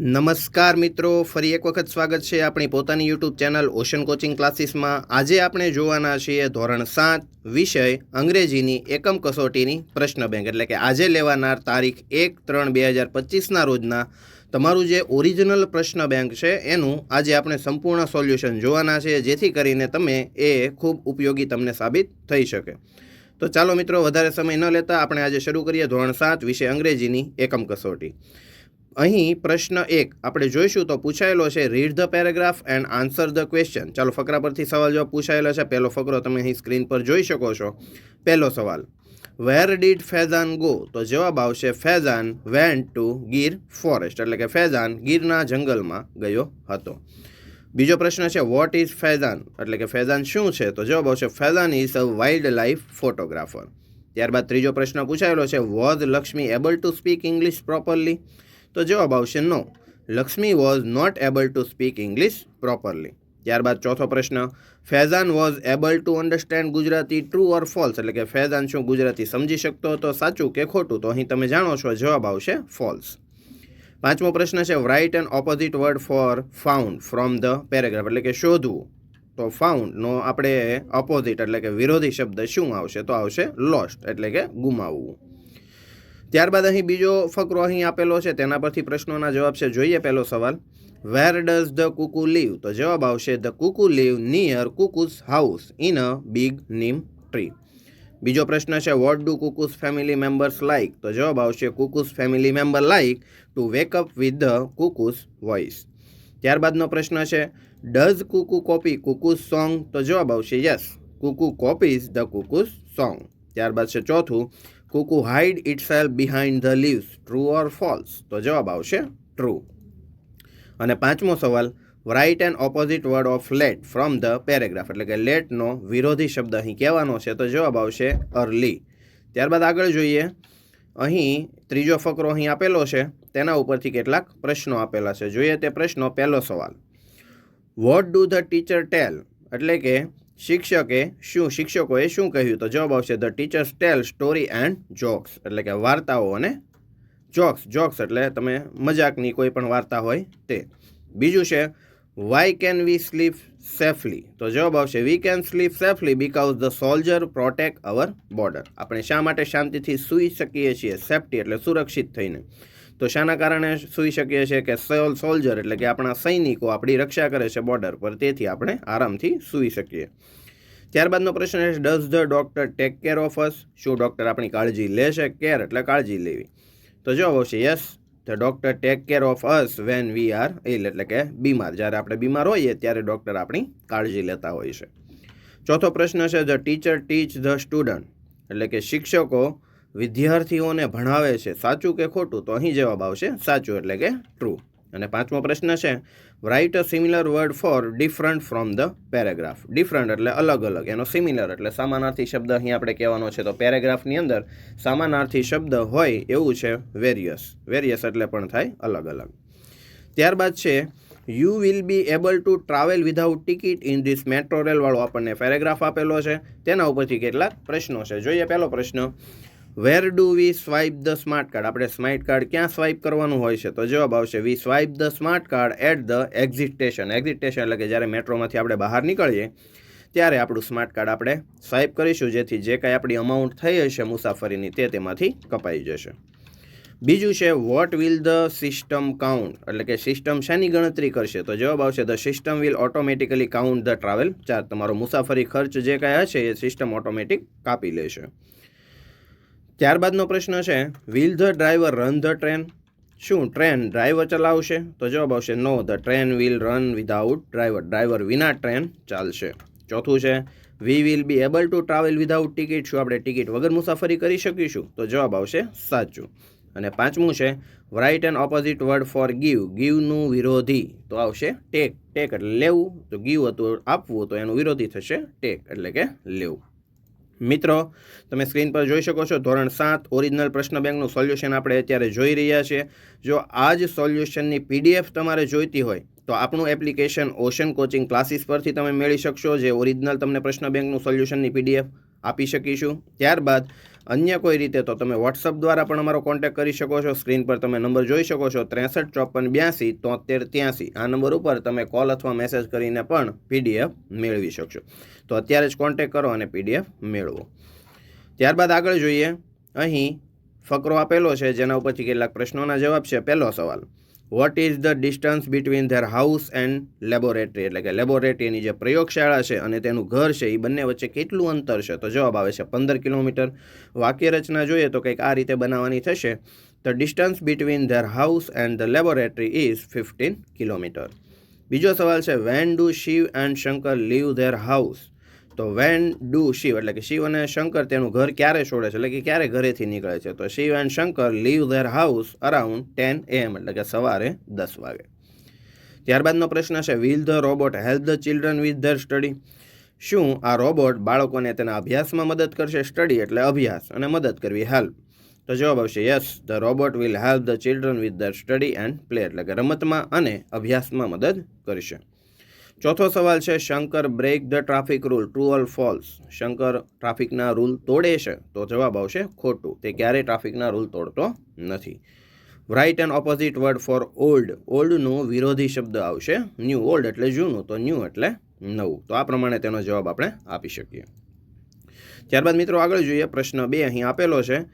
નમસ્કાર મિત્રો, ફરી એક વખત સ્વાગત છે આપણી પોતાની યુટ્યુબ ચેનલ ઓશન કોચિંગ ક્લાસીસમાં આજે આપણે જોવાના છીએ ધોરણ સાત, વિષય અંગ્રેજીની એકમ કસોટીની પ્રશ્ન બેંક. એટલે કે આજે લેવાનાર તારીખ એક ત્રણ બે હજાર પચીસના રોજના તમારું જે ઓરિજિનલ પ્રશ્ન બેંક છે, એનું આજે આપણે સંપૂર્ણ સોલ્યુશન જોવાના છે જેથી કરીને તમે એ ખૂબ ઉપયોગી તમને સાબિત થઈ શકે. તો ચાલો મિત્રો, વધારે સમય ન લેતા આપણે આજે શરૂ કરીએ ધોરણ સાત, વિષય અંગ્રેજીની એકમ કસોટી. અહીં પ્રશ્ન એક. આપણે જોઈશું તો પૂછાયેલો છે read the paragraph and answer the question ચાલો ફકરા પરથી સવાલ જવાબ પૂછાયેલો છે. પહેલો ફકરો તમે અહીં સ્ક્રીન પર જોઈ શકો છો. પહેલો સવાલ વેર ડીડ ફેઝાન ગો તો જવાબ આવશે Faizan went to Gir forest એટલે કે ફેઝાન ગીરના જંગલમાં ગયો હતો. બીજો પ્રશ્ન છે વોટ ઇઝ ફેઝાન એટલે કે ફેઝાન શું છે? તો જવાબ આવશે Faizan is a wildlife photographer ત્યારબાદ ત્રીજો પ્રશ્ન પૂછાયેલો છે was Lakshmi able to speak English properly તો જવાબ આવશે no Lakshmi was not able to speak English properly ત્યારબાદ ચોથો પ્રશ્ન, Faizan was able to understand Gujarati true or false એટલે કે ફેઝાન શું ગુજરાતી સમજી શકતો હતો, સાચું કે ખોટું, તો અહીં તમે જાણો છો જવાબ આવશે ફોલ્સ પાંચમો પ્રશ્ન છે write and opposite word for found from the paragraph એટલે કે શોધવું. તો ફાઉન્ડનો આપણે ઓપોઝિટ એટલે કે વિરોધી શબ્દ શું આવશે? તો આવશે લોસ્ટ એટલે કે ગુમાવવું. ત્યારબાદ અહીં બીજો ફકરો અહીં આપેલો છે, તેના પરથી પ્રશ્નોના જવાબ છે, જોઈએ પહેલો સવાલ. Where does the cuckoo live તો જવાબ આવશે the cuckoo live near Kuku's house in a big neem tree બીજો પ્રશ્ન છે what do Kuku's family members like તો જવાબ આવશે Kuku's family member like to wake up with the cuckoo's voice ત્યારબાદનો પ્રશ્ન છે does cuckoo copy Kuku's song તો જવાબ આવશે yes cuckoo copies the cuckoo's song ત્યારબાદ છે, ચોથું cuckoo hide itself behind the leaves. True or false? તો જવાબ આવશે ટ્રુ. અને પાંચમો સવાલ, write and opposite word of late from the paragraph, એટલે કે લેટનો વિરોધી શબ્દ અહીં કહેવાનો છે, તો જવાબ આવશે અર્લી. ત્યારબાદ આગળ જોઈએ. અહીં ત્રીજો ફકરો અહીં આપેલો છે, તેના ઉપરથી કેટલાક પ્રશ્નો આપેલા છે. જોઈએ તે પ્રશ્નો, પહેલો સવાલ. What do the teacher tell એટલે કે શિક્ષકે શું, શિક્ષકોએ શું કહ્યું? તો જવાબ આવશે the teachers tell story and jokes એટલે કે વાર્તાઓ અને જોક્સ જોક્સ એટલે તમે મજાકની કોઈ પણ વાર્તા હોય તે. બીજું છે why can we sleep safely તો જવાબ આવશે we can sleep safely because the soldier protect our border આપણે શા માટે શાંતિથી સૂઈ શકીએ છીએ? સેફટી એટલે સુરક્ષિત થઈને. તો શાના કારણે સૂઈ શકીએ છીએ કે સોલ, સોલ્જર એટલે કે આપણા સૈનિકો આપણી રક્ષા કરે છે બોર્ડર પર, તેથી આપણે આરામથી સૂઈ શકીએ. ત્યારબાદનો પ્રશ્ન છે does the doctor take care of us શું ડૉક્ટર આપણી કાળજી લેશે કેર એટલે કાળજી લેવી. તો જો આવશે yes the doctor take care of us when we are ill એટલે કે બીમાર. જ્યારે આપણે બીમાર હોઈએ, ત્યારે ડૉક્ટર આપણી કાળજી લેતા હોય છે. ચોથો પ્રશ્ન છે the teacher teach the student એટલે કે શિક્ષકો વિદ્યાર્થીઓને ભણાવે છે, સાચું કે ખોટું? તો અહીં જવાબ આવશે સાચું એટલે કે ટ્રુ અને પાંચમો પ્રશ્ન છે write a similar word for different from the paragraph different એટલે અલગ અલગ, એનો સિમિલર એટલે સામાનાર્થી શબ્દ અહીં આપણે કહેવાનો છે. તો પેરેગ્રાફની અંદર સામાનાર્થી શબ્દ હોય એવું છે વેરિયસ વેરિયસ એટલે પણ થાય અલગ અલગ. ત્યારબાદ છે you will be able to travel without ticket in this metro રેલવાળો આપણને પેરેગ્રાફ આપેલો છે. તેના ઉપરથી કેટલાક પ્રશ્નો છે. જોઈએ પહેલો પ્રશ્ન where do we swipe the smart card આપણે સ્માર્ટ કાર્ડ ક્યાં સ્વાઇપ કરવાનું હોય છે? તો જવાબ આવશે we swipe the smart card at the exit station exit station એટલે કે જ્યારે મેટ્રોમાંથી આપણે બહાર નીકળીએ, ત્યારે આપણું સ્માર્ટ કાર્ડ આપણે સ્વાઇપ કરીશું, જેથી જે કાંઈ આપણી અમાઉન્ટ થઈ હશે મુસાફરીની, તે તેમાંથી કપાઈ જશે. બીજું છે what will the system count એટલે કે સિસ્ટમ શાની ગણતરી કરશે? તો જવાબ આવશે the system will automatically count the travel charge તમારો મુસાફરી ખર્ચ જે કાંઈ હશે, એ સિસ્ટમ ઓટોમેટિક કાપી લેશે. ત્યારબાદનો પ્રશ્ન છે will the driver run the train શું ટ્રેન ડ્રાઈવર ચલાવશે? તો જવાબ આવશે no the train will run without driver driver વિના ટ્રેન ચાલશે. ચોથું છે we will be able to travel without ticket શું આપણે ટિકિટ વગર મુસાફરી કરી શકીશું? તો જવાબ આવશે, સાચું. અને પાંચમું છે write and opposite word for give ગીવનું વિરોધી. તો આવશે ટેક ટેક એટલે લેવું. તો ગીવ હતું, આપવું તો એનું વિરોધી થશે ટેક એટલે કે લેવું. મિત્રો, તમે સ્ક્રીન પર જોઈ શકો છો, ધોરણ સાત, ઓરિજિનલ પ્રશ્ન બેંકનું સોલ્યુશન આપણે અત્યારે જોઈ રહ્યા છીએ. જો આ જ સોલ્યુશનની પીડીએફ તમારે જોઈતી હોય, તો આપણું એપ્લિકેશન ઓશન કોચિંગ ક્લાસીસ પરથી તમે મેળવી શકશો, જે ઓરિજિનલ તમને પ્રશ્ન બેંકનું સોલ્યુશનની પીડીએફ આપી શકીશું. ત્યારબાદ અન્ય કોઈ રીતે તો તમે વોટ્સઅપ દ્વારા પણ અમારો કોન્ટેક્ટ કરી શકો છો. સ્ક્રીન પર તમે નંબર જોઈ શકો છો. ત્રેસઠ, ચોપન, બ્યાસી, તોતેર, ત્યાંસી. આ નંબર ઉપર તમે કોલ અથવા મેસેજ કરીને પણ પીડીએફ મેળવી શકશો. તો અત્યારે જ કોન્ટેક્ટ કરો અને પીડીએફ મેળવો. ત્યારબાદ આગળ જોઈએ. અહીં ફકરો આપેલો છે. જેના ઉપરથી કેટલાક પ્રશ્નોના જવાબ છે. પહેલો સવાલ. What is the distance between their house and laboratory એટલે કે લેબોરેટરીની જે પ્રયોગશાળા છે અને તેનું ઘર છે, એ બંને વચ્ચે કેટલું અંતર છે? તો જવાબ આવે છે પંદર કિલોમીટર. વાક્ય રચના જોઈએ તો કંઈક આ રીતે બનાવવાની થશે. The distance between their house and the laboratory is fifteen kilometre. બીજો સવાલ છે when do Shiv and Shankar leave their house તો વેન ડુ શિવ, એટલે કે શિવ અને શંકર તેનું ઘર ક્યારે છોડે છે? એટલે કે ક્યારે ઘરેથી નીકળે છે? તો Shiv and Shankar leave their house around ten AM એટલે કે સવારે દસ વાગે. ત્યારબાદનો પ્રશ્ન છે will the robot help the children with their study શું આ રોબોટ બાળકોને તેના અભ્યાસમાં મદદ કરશે? સ્ટડી એટલે અભ્યાસ અને મદદ કરવી હેલ્પ તો જવાબ આવશે yes the robot will help the children with their study and play એટલે કે રમતમાં અને અભ્યાસમાં મદદ કરશે. ચોથો સવાલ છે, Shankar break the traffic rule true or false Shankar ટ્રાફિકના રૂલ તોડે છે, તો જવાબ આવશે ખોટું. તે ક્યારેય ટ્રાફિકના રૂલ તોડતો નથી. Write and opposite word for old ઓલ્ડનો વિરોધી શબ્દ આવશે ન્યૂ ઓલ્ડ એટલે જૂનું, તો ન્યૂ એટલે નવું. તો આ પ્રમાણે તેનો જવાબ આપણે આપી શકીએ. ત્યારબાદ મિત્રો આગળ જોઈએ, પ્રશ્ન બે અહીં આપેલો છે.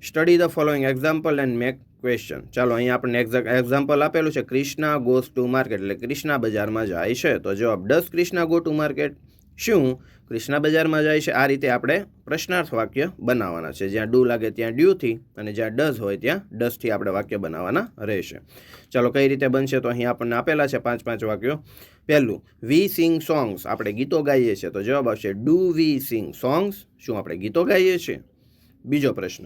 Study the following example and make question ચાલો અહીં આપણને એક્ઝામ્પલ આપેલું છે. ક્રિષ્ના ગોઝ ટુ માર્કેટ એટલે ક્રિષ્ના બજારમાં જાય છે. તો જવાબ does Krishna go to market શું? ક્રિષ્ના બજારમાં જાય છે. આ રીતે આપણે પ્રશ્નાર્થ વાક્ય બનાવવાના છે. જ્યાં ડુ લાગે ત્યાં ડ્યુથી અને જ્યાં ડઝ હોય ત્યાં ડસથી આપણે વાક્ય બનાવવાના રહેશે. ચાલો, કઈ રીતે બનશે? તો અહીં આપણને આપેલા છે પાંચ પાંચ વાક્યો. પહેલું વી સિંગ સોંગ્સ આપણે ગીતો ગાઈએ છીએ. તો જવાબ આવશે ડુ વી સિંગ સોંગ્સ શું આપણે ગીતો ગાઈએ છીએ? બીજો પ્રશ્ન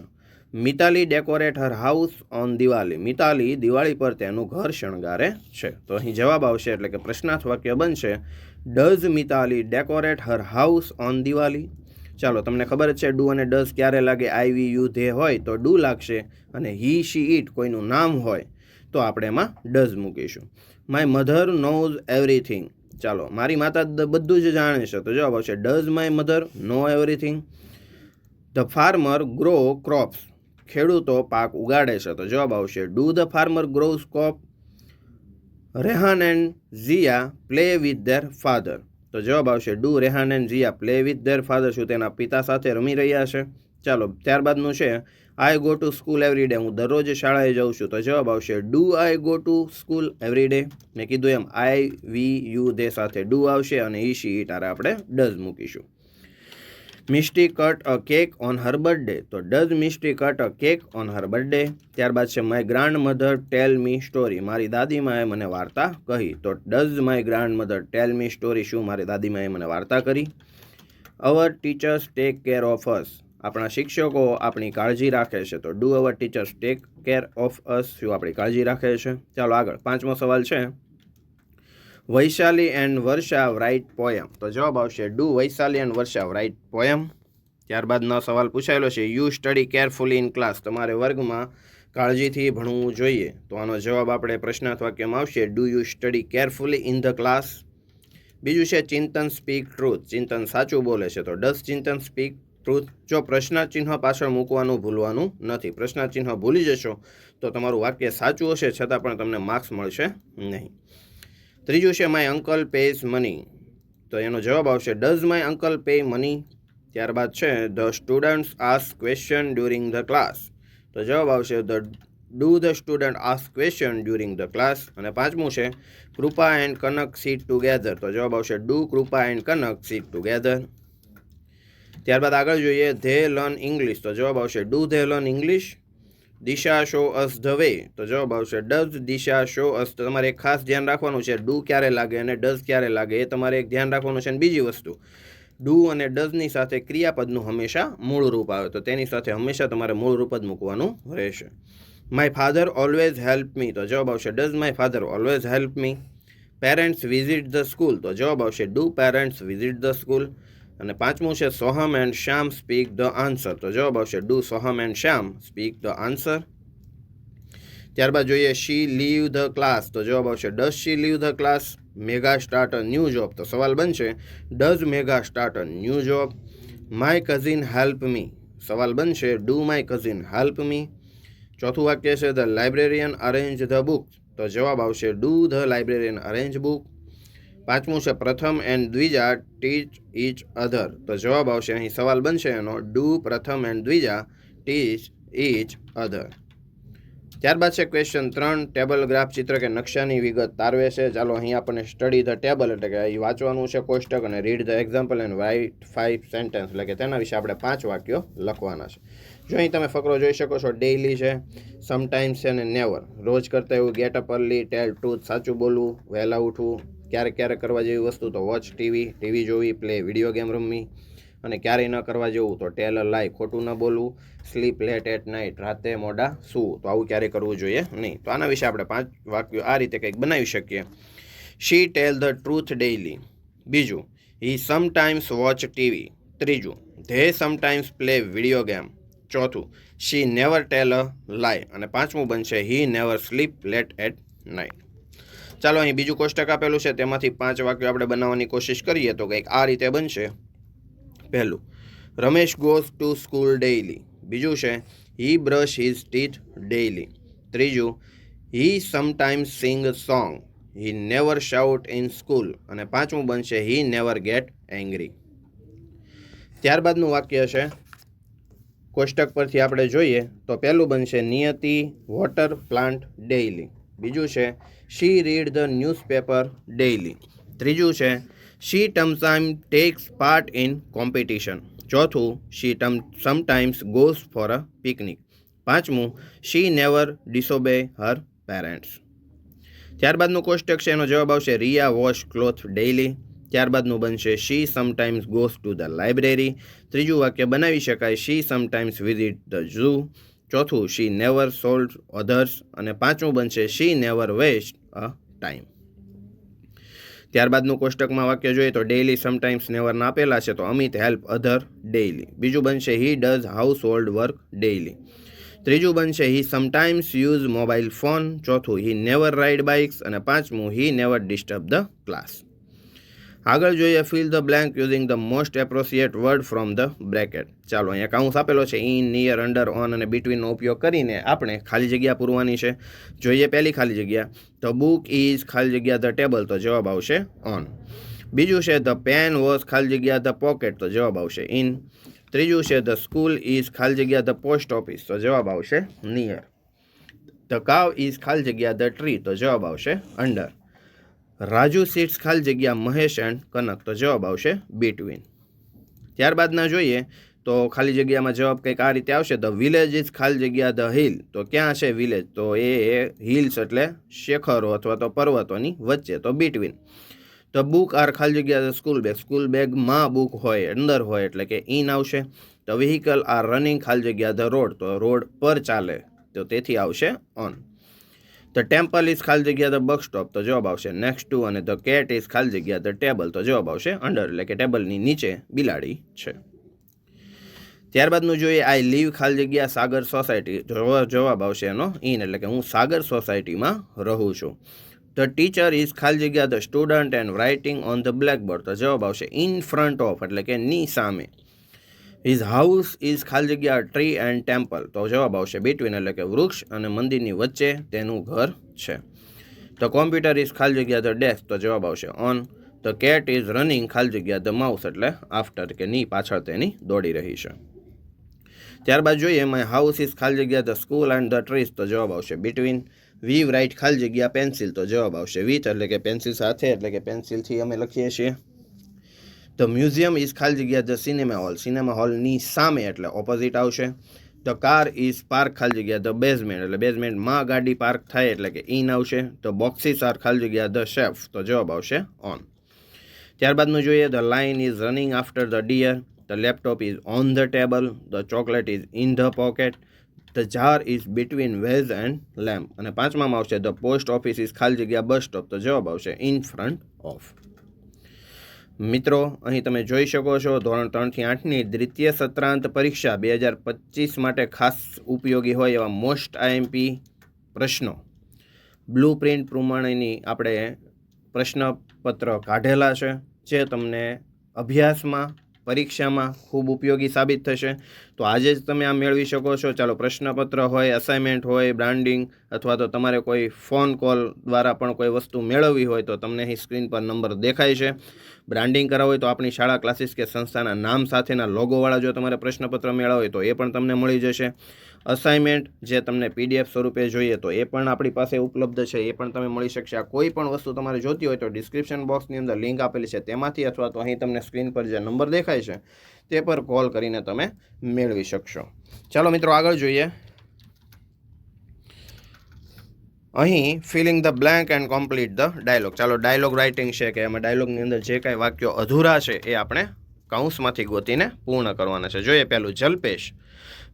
Mitali decorate her house on Diwali Mitali Diwali પર તેનું ઘર શણગારે છે. તો અહીં જવાબ આવશે એટલે કે પ્રશ્નાર્થ વાક્ય બનશે does Mitali decorate her house on Diwali ચાલો, તમને ખબર છે ડુ અને ડઝ ક્યારે લાગે? આઈ વી યુ ધે હોય તો ડુ લાગશે અને હી શી ઇટ કોઈનું નામ હોય તો આપણે એમાં ડઝ મૂકીશું. માય મધર નોઝ એવરીથિંગ ચાલો, મારી માતા બધું જ જાણે છે. તો જવાબ આવશે does my mother know everything the farmer grow crops ખેડૂતો પાક ઉગાડે છે. તો જવાબ આવશે do the farmer grows crop Rehan and Zia play with their father તો જવાબ આવશે do Rehan and Zia play with their father શું તેના પિતા સાથે રમી રહ્યા છે? ચાલો, ત્યારબાદનું છે I go to school every day હું દરરોજ શાળાએ જાઉં છું. તો જવાબ આવશે do I go to school every day મેં કીધું એમ આઈ વી યુ દે સાથે. ડુ આવશે અને ઈ શી ઈટ આપણે ડઝ મૂકીશું. Misty cut a cake on her birthday તો does Misty cut a cake on her birthday ત્યારબાદ છે my grandmother tell me story મારી દાદીમાએ મને વાર્તા કહી. તો does my grandmother tell me story શું મારી દાદીમાએ મને વાર્તા કરી? Our teachers take care of us આપણા શિક્ષકો આપણી કાળજી રાખે છે. તો do our teachers take care of us શું આપણી કાળજી રાખે છે? ચાલો આગળ. પાંચમો સવાલ છે Vaishali and Varsha write poem તો જવાબ આવશે, do Vaishali and Varsha write poem ત્યારબાદનો સવાલ પૂછાયેલો છે you study carefully in class તમારે વર્ગમાં કાળજીથી ભણવું જોઈએ. તો આનો જવાબ આપણે પ્રશ્નાર્થ વાક્યમાં આવશે, do you study carefully in the class? બીજું છે, ચિંતન સ્પીક ટ્રુથ. ચિંતન સાચું બોલે છે, તો ડસ ચિંતન સ્પીક ટ્રુથ? જો પ્રશ્નાચિહ્ન પાછળ મૂકવાનું ભૂલવાનું નથી પ્રશ્નાર્થ ભૂલી જશો, તો તમારું વાક્ય સાચું હશે, છતાં પણ તમને માર્ક્સ મળશે નહીં. ત્રીજું છે માય અંકલ પેઝ મની તો એનો જવાબ આવશે does my uncle pay money ત્યારબાદ છે the students ask question during the class તો જવાબ આવશે the do the student ask question during the class અને પાંચમું છે Kripa and Kanak sit together તો જવાબ આવશે do Kripa and Kanak sit together ત્યારબાદ આગળ જોઈએ ધે લર્ન ઇંગ્લિશ તો જવાબ આવશે do they learn English Disha show us the way તો જવાબ આવશે, ડઝ દિશા શો અસ? તમારે ખાસ ધ્યાન રાખવાનું છે, ડુ ક્યારે લાગે અને ડઝ ક્યારે લાગે? એ તમારે એક ધ્યાન રાખવાનું છે અને બીજી વસ્તુ, ડુ અને ડઝની સાથે ક્રિયાપદનું હંમેશા મૂળ રૂપ આવે. તો તેની સાથે હંમેશા તમારે મૂળ રૂપ જ મૂકવાનું રહેશે. My father always help me તો જવાબ આવશે does my father always help me parents visit the school તો જવાબ આવશે do parents visit the school અને પાંચમું છે, Soham and Shyam speak the answer. તો જવાબ આવશે, do Soham and Shyam speak the answer. ત્યારબાદ જોઈએ, શી લીવ ધ ક્લાસ. તો જવાબ આવશે, does she leave the class? Megha start a new job. તો સવાલ બનશે, does Megha start a new job? My cousin help me. સવાલ બનશે, do my cousin help me? ચોથું વાક્ય છે, the librarian arrange the book. તો જવાબ આવશે, do the librarian arrange book? પાંચમું છે, પ્રથમ and Dvija teach each other તો જવાબ આવશે, અહીં સવાલ બનશે એનો ડુ પ્રથમ and Dvija teach each other ત્યારબાદ છે ક્વેશ્ચન ત્રણ ટેબલ ગ્રાફ ચિત્ર કે નકશાની વિગત તારવે છે ચાલો, અહીં આપણને સ્ટડી ધ ટેબલ એટલે કે અહીં વાંચવાનું છે કોષ્ટક અને read the example and write five sentence એટલે કે તેના વિશે આપણે પાંચ વાક્યો લખવાના છે. જો અહીં તમે ફકરો જોઈ શકો છો ડેઇલી છે સમટાઈમ્સ છે અને નેવર રોજ કરતાં એવું get up early tell truth સાચું બોલવું, વહેલા ઉઠવું ક્યારેક ક્યારેક કરવા જેવી વસ્તુ તો વોચ ટીવી ટીવી જોવી પ્લે વીડિયો ગેમ રમવી અને ક્યારેય ન કરવા જેવું તો ટેલ લાઈ ખોટું ન બોલવું સ્લીપ લેટ એટ નાઇટ રાતે મોડા સૂવું. તો આવું ક્યારેય કરવું જોઈએ નહીં. તો આના વિશે આપણે પાંચ વાક્યો આ રીતે કંઈક બનાવી શકીએ. She tell the truth daily બીજું હી સમટાઈમ્સ વોચ ટીવી ત્રીજું they sometimes play video game ચોથું she never tell a lie અને પાંચમું બનશે he never sleep late at night ચાલો અહીં બીજું કોષ્ટક આપેલું છે. તેમાંથી પાંચ વાક્યો આપણે બનાવવાની કોશિશ કરીએ તો કંઈક આ રીતે બનશે. પહેલું, Ramesh goes to school daily. બીજું છે, he brush his teeth daily. ત્રીજું, he sometimes sing song. He never shout in school. અને પાંચમું બનશે, હી નેવર ગેટ એંગ્રી. ત્યારબાદનું વાક્ય છે, કોષ્ટક પરથી આપણે જોઈએ તો પહેલું બનશે, નિયતિ વોટર પ્લાન્ટ ડેઇલી. બીજું છે she read the newspaper daily ત્રીજું છે શી ટમસાઇમ ટેક્સ પાર્ટ ઇન કોમ્પિટિશન ચોથું શી ટમ sometimes goes for a picnic પાંચમું શી નેવર ડિસોબે હર પેરેન્ટ્સ ત્યારબાદનું કોષ્ટક છે, એનો જવાબ આવશે, રિયા વોશ ક્લોથ ડેઇલી ત્યારબાદનું બનશે she sometimes goes to the library ત્રીજું વાક્ય, બનાવી શકાય. She sometimes visit the zoo ચોથું શી નેવર સોલ્ડ અધર્સ અને પાંચમું બનશે she never waste a time ત્યારબાદનું કોષ્ટકમાં વાક્ય જોઈએ તો ડેઇલી સમટાઇમ્સ નેવરના આપેલા છે તો અમિત હેલ્પ અધર ડેઇલી બીજું બનશે he does household work daily ત્રીજું બનશે he sometimes use mobile phone ચોથું હી નેવર રાઇડ બાઇક્સ અને પાંચમું he never disturb the class આગળ જોઈએ fill the blank using the most appropriate word from the bracket ચાલો, અહીંયા કાઉન્સ આપેલો છે. ઇન નિયર અંડર ઓન અને બિટવીનનો ઉપયોગ કરીને આપણે ખાલી જગ્યા પૂરવાની છે. જોઈએ પહેલી ખાલી જગ્યા. ધ બુક ઇઝ ખાલી જગ્યા ધ ટેબલ તો જવાબ આવશે ઓન બીજું છે ધ પેન વોઝ ખાલી જગ્યા ધ પોકેટ તો જવાબ આવશે ઇન ત્રીજું છે ધ સ્કૂલ ઇઝ ખાલી જગ્યા ધ પોસ્ટ ઓફિસ તો જવાબ આવશે નિયર ધ કાવ ઇઝ ખાલી જગ્યા ધ ટ્રી તો જવાબ આવશે અંડર રાજુ સીટ્સ ખાલી જગ્યા મહેશ એન્ડ કનક. તો જવાબ આવશે બિટવીન ત્યારબાદના જોઈએ તો ખાલી જગ્યામાં જવાબ કંઈક આ રીતે આવશે. ધ વિલેજ ઇઝ ખાલી જગ્યા ધ હિલ તો ક્યાં છે વિલેજ તો એ હિલ્સ એટલે શેખરો અથવા તો પર્વતોની વચ્ચે. તો બિટવીન ધ બુક આર ખાલી જગ્યા ધ સ્કૂલ બેગ સ્કૂલ બેગમાં બુક હોય, અંદર હોય એટલે કે ઇન આવશે. ધ વ્હીકલ આર રનિંગ ખાલી જગ્યા ધ રોડ તો રોડ પર ચાલે. તો તેથી આવશે ઓન ધ ટેમ્પલ ઇઝ ખાલી જગ્યા ધ બસ સ્ટોપ તો જવાબ આવશે નેક્સ્ટ ટુ અને ધ કેટ ઇઝ ખાલી જગ્યા ધ ટેબલ તો જવાબ આવશે અંડર એટલે કે ટેબલની નીચે બિલાડી છે. ત્યારબાદનું જોઈએ આઈ લીવ ખાલી જગ્યા, સાગર સોસાયટી જવાબ આવશે એનો ઇન એટલે કે હું સાગર સોસાયટીમાં રહું છું. ધ ટીચર ઇઝ ખાલી જગ્યા the student and writing on the blackboard તો જવાબ આવશે ઇન ફ્રન્ટ ઓફ એટલે કે ની સામે. હિઝ હાઉસ ઇઝ ખાલી જગ્યા ટ્રી એન્ડ ટેમ્પલ તો જવાબ આવશે બિટવીન એટલે કે વૃક્ષ અને મંદિરની વચ્ચે તેનું ઘર છે. ધ કોમ્પ્યુટર ઇઝ ખાલી જગ્યા ધ ડેસ્ક તો જવાબ આવશે on the cat is running ખાલી જગ્યા ધ માઉસ એટલે આફ્ટર કે ની પાછળ તેની દોડી રહી છે. ત્યારબાદ જોઈએ માય હાઉસ ઇઝ ખાલી જગ્યા the school and the trees તો જવાબ આવશે બિટવીન વીવ રાઇટ ખાલી જગ્યા પેન્સિલ તો જવાબ આવશે વિથ એટલે કે પેન્સિલ સાથે, એટલે કે પેન્સિલથી અમે લખીએ છીએ. ધ મ્યુઝિયમ ઇઝ ખાલી જગ્યા ધ સિનેમા હોલ સિનેમા હોલની સામે એટલે ઓપોઝિટ આવશે. ધ કાર ઇઝ પાર્ક ખાલી જગ્યા ધ બેઝમેન્ટ એટલે બેઝમેન્ટમાં ગાડી પાર્ક થાય એટલે કે ઇન આવશે. તો બોક્સિસ આર ખાલી જગ્યા ધ શેફ તો જવાબ આવશે ઓન ત્યારબાદનું જોઈએ the line is running after the deer the laptop is on the table the chocolate is in the pocket the jar is between vase and lamp અને પાંચમામાં આવશે ધ પોસ્ટ ઓફિસ ઇઝ ખાલી જગ્યા bus stop તો જવાબ આવશે in front of મિત્રો, અહીં તમે જોઈ શકો છો, ધોરણ ત્રણથી આઠની દ્વિતીય સત્રાંત પરીક્ષા બે હજાર પચીસ માટે ખાસ ઉપયોગી હોય એવા મોસ્ટ આઈએમપી પ્રશ્નો. બ્લુ પ્રિન્ટ પ્રમાણેની આપણે પ્રશ્નપત્ર કાઢેલા છે, જે તમને અભ્યાસમાં પરીક્ષામાં ખૂબ ઉપયોગી સાબિત થશે. તો આજે જ તમે આ મેળવી શકો છો. ચાલો, પ્રશ્નપત્ર હોય અસાઇનમેન્ટ હોય બ્રાન્ડિંગ અથવા તો તમારે કોઈ ફોન કોલ દ્વારા પણ કોઈ વસ્તુ મેળવવી હોય તો તમને અહીં સ્ક્રીન પર નંબર દેખાય છે. બ્રાન્ડિંગ કરાવવું હોય તો આપણી શાળા ક્લાસીસ કે સંસ્થાના નામ સાથેના લોગોવાળા જો તમારે પ્રશ્નપત્ર મેળવવા હોય તો એ પણ તમને મળી જશે. અસાઇનમેન્ટ જે તમને પીડીએફ સ્વરૂપે જોઈએ તો એ પણ આપણી પાસે ઉપલબ્ધ છે. એ પણ તમે મળી શકશે. આ કોઈ પણ વસ્તુ તમારે જોતી હોય તો ડિસ્ક્રિપ્શન બોક્સની અંદર લિંક આપેલી છે. તેમાંથી અથવા તો અહીં તમને સ્ક્રીન પર જે નંબર દેખાય છે, તે પર કોલ કરીને તમે મેળવી શકશો. ચાલો મિત્રો, આગળ જોઈએ. અહીં filling the blank and complete the dialogue ચાલો ડાયલોગ રાઇટિંગ છે કે એમાં ડાયલોગની અંદર જે કાંઈ વાક્યો અધૂરા છે એ આપણે કૌંસમાંથી ગોતીને પૂર્ણ કરવાના છે. જોઈએ, પહેલું Jalpesh.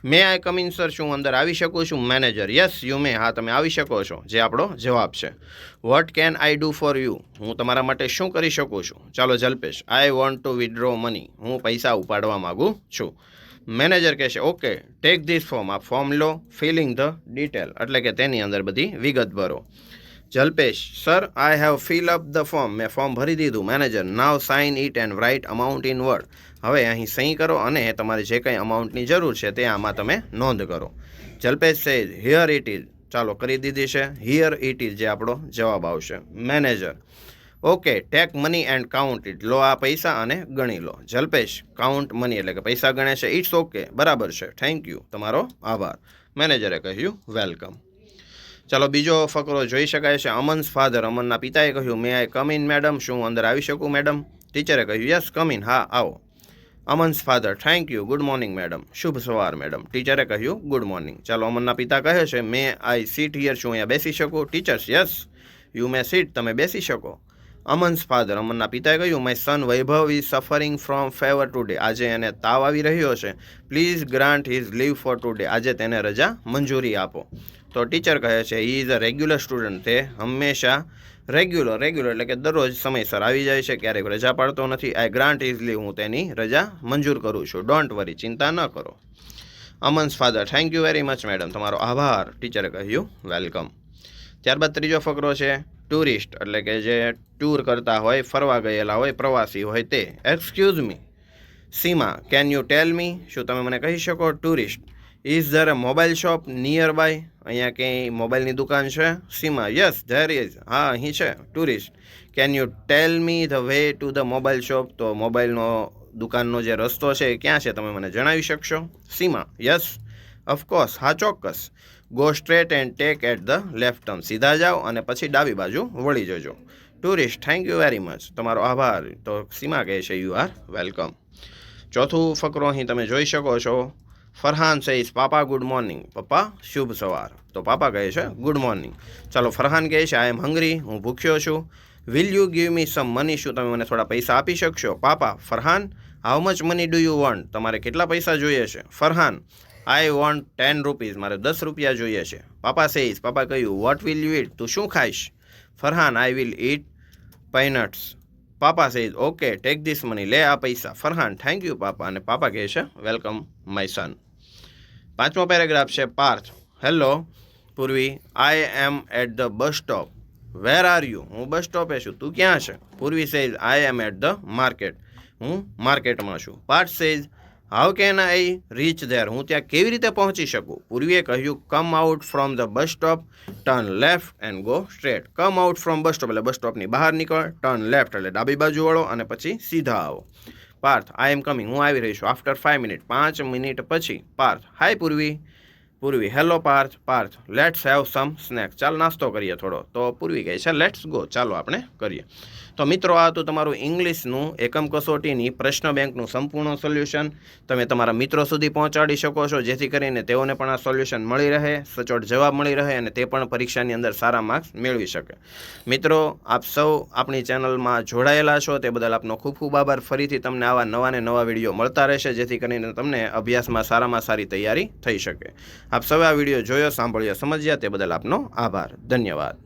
May I come in sir શું અંદર આવી શકું? છું મેનેજર યસ યુ મે હા, તમે આવી શકો છો. જે આપણો જવાબ છે. What can I do for you હું તમારા માટે શું કરી શકું છું? ચાલો, Jalpesh. I want to withdraw money હું પૈસા ઉપાડવા માગું છું. મેનેજર કહેશે ઓકે ટેક ધીસ ફોર્મ આ ફોર્મ લો. ફિલિંગ ધ ડિટેલ એટલે કે તેની અંદર બધી વિગત ભરો. Jalpesh sir I have fill up the form મેં ફોર્મ ભરી દીધું. Manager now sign it and write amount in word હવે અહીં સહી કરો અને તમારે જે કંઈ અમાઉન્ટની જરૂર છે તે આમાં તમે નોંધ કરો. જલ્પેશ સે હિયર ઇટ ઇઝ ચાલો, કરી દીધી છે. હિયર ઇટ ઇઝ જે આપણો જવાબ આવશે. Manager okay take money and count it લો આ પૈસા અને ગણી લો. જલ્પેશ કાઉન્ટ મની એટલે કે પૈસા ગણે છે. ઇટ્સ ઓકે બરાબર છે. થેન્ક યુ તમારો આભાર. મેનેજરે કહ્યું વેલકમ ચાલો બીજો ફકરો જોઈ શકાય છે. અમન્સ ફાધર અમનના પિતાએ કહ્યું મે આઈ કમ ઇન મેડમ શું અંદર આવી શકું મેડમ ટીચરે કહ્યું યસ કમ ઇન હા, આવો. Aman's father thank you good morning madam શુભ સવાર મેડમ ટીચરે કહ્યું ગુડ મોર્નિંગ ચાલો અમનના પિતા કહે છે મે આઈ સીટ હિયર શું અહીંયા બેસી શકું? Teachers yes you may sit તમે બેસી શકો. અમન્સ ફાધર. અમનના પિતાએ કહ્યું my son Vaibhav is suffering from fever today આજે એને તાવ આવી રહ્યો છે. Please grant his leave for today આજે તેને રજા મંજૂરી આપો. તો ટીચર કહે છે he is a regular student તે હંમેશા રેગ્યુલર રેગ્યુલર એટલે કે દરરોજ સમયસર આવી જાય છે. ક્યારેક રજા પાડતો નથી. આઈ ગ્રાન્ટ ઇઝ લીવ હું તેની રજા મંજૂર કરું છું. ડોન્ટ વરી ચિંતા ન કરો. Aman's father thank you very much madam તમારો આભાર. ટીચરે કહ્યું વેલકમ ત્યારબાદ ત્રીજો ફકરો છે ટુરિસ્ટ એટલે કે જે ટૂર કરતા હોય, ફરવા ગયેલા હોય, પ્રવાસી હોય તે. Excuse me Seema can you tell me શું તમે મને કહી શકો? Tourist. Is there a mobile shop nearby અહીંયા ક્યાંય મોબાઈલની દુકાન છે? સીમા યસ ધેર ઇઝ હા, અહીં છે. Tourist can you tell me the way to the mobile shop તો મોબાઈલનો, દુકાનનો જે રસ્તો છે એ ક્યાં છે? તમે મને જણાવી શકશો? સીમા યસ ઓફકોર્સ હા, ચોક્કસ. Go straight and take at the left turn સીધા જાઓ અને પછી ડાબી બાજુ વળી જજો. Tourist thank you very much તમારો આભાર. તો સીમા કહે છે યુ આર વેલકમ ચોથું ફકરો અહીં તમે જોઈ શકો છો. Farhan says papa good morning પપ્પા, શુભ સવાર. તો પાપા કહે છે ગુડ મોર્નિંગ ચાલો, ફરહાન કહે છે આઈ એમ હંગરી હું ભૂખ્યો છું. Will you give me some money શું તમે મને થોડા પૈસા આપી શકશો? Papa Farhan how much money do you want તમારે કેટલા પૈસા જોઈએ છે? Farhan I want ten rupees મારે દસ રૂપિયા જોઈએ છે. પાપા સેઇસ પાપા કહ્યું વોટ વિલ યુ ઇટ તું શું ખાઈશ? Farhan I will eat peanuts papa says okay take this money લે આ પૈસા. Farhan thank you papa. અને પાપા કહે છે વેલકમ માય સન પાંચમો પેરેગ્રાફ છે, Parth. Hello Purvi I am at the bus stop where are you હું bus સ્ટોપે છું. તું ક્યાં છે? Purvi says I am at the market હું માર્કેટમાં છું. Parth says how can I reach there હું ત્યાં કેવી રીતે પહોંચી શકું? પૂર્વીએ કહ્યું come out from the bus stop turn left and go straight come out from bus stop એટલે બસ સ્ટોપની બહાર નીકળ ટર્ન લેફ્ટ એટલે ડાબી બાજુ વળો અને પછી સીધા આવો. પાર્થ આઈ એમ કમિંગ હું આવી રહી છું. આફ્ટર ફાઇવ મિનિટ પાંચ મિનિટ પછી. Parth hi Purvi. Purvi. Hello Parth Parth. Let's have some snack ચાલ નાસ્તો કરીએ થોડો. તો પૂર્વી કહે છે લેટ્સ ગો ચાલો આપણે કરીએ. તો મિત્રો, આ હતું તમારું ઇંગ્લિશનું એકમ કસોટીની પ્રશ્ન બેંકનું સંપૂર્ણ સોલ્યુશન તમે તમારા મિત્રો સુધી પહોંચાડી શકો છો. જેથી કરીને તેઓને પણ આ સોલ્યુશન મળી રહે, સચોટ જવાબ મળી રહે અને તે પણ પરીક્ષાની અંદર સારા માર્ક્સ મેળવી શકે. મિત્રો, આપ સૌ આપણી ચેનલમાં જોડાયેલા છો. તે બદલ આપનો ખૂબ ખૂબ આભાર. ફરીથી તમને આવા નવા ને નવા વીડિયો મળતા રહેશે, જેથી કરીને તમને અભ્યાસમાં સારામાં સારી તૈયારી થઈ શકે. આપ સૌએ આ વીડિયો જોયો સાંભળ્યો સમજ્યા તે બદલ આપનો આભાર. ધન્યવાદ.